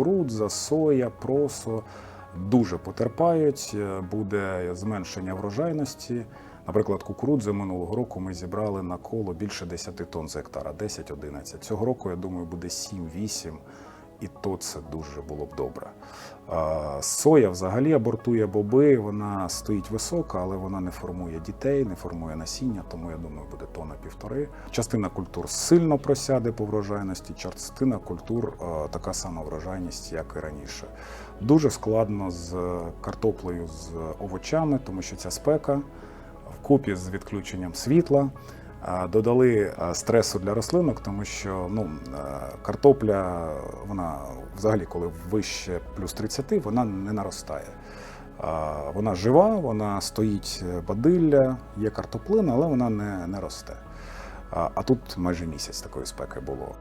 кукурудза, соя, просо дуже потерпають. Буде зменшення врожайності. Наприклад, кукурудзи минулого року ми зібрали на коло більше 10 тонн з гектара, 10-11. Цього року, я думаю, буде 7-8, і то це дуже було б добре. Соя взагалі абортує боби, вона стоїть висока, але вона не формує дітей, не формує насіння, тому я думаю, буде тонна півтори. Частина культур сильно просяде по врожайності, частина культур така сама врожайність, як і раніше. Дуже складно з картоплею, з овочами, тому що ця спека вкупі з відключенням світла. Додали стресу для рослинок, тому що ну, картопля, вона взагалі, коли вище плюс 30, вона не наростає. Вона жива, вона стоїть е, бадилля, є картоплина, але вона не, не росте. А тут майже місяць такої спеки було.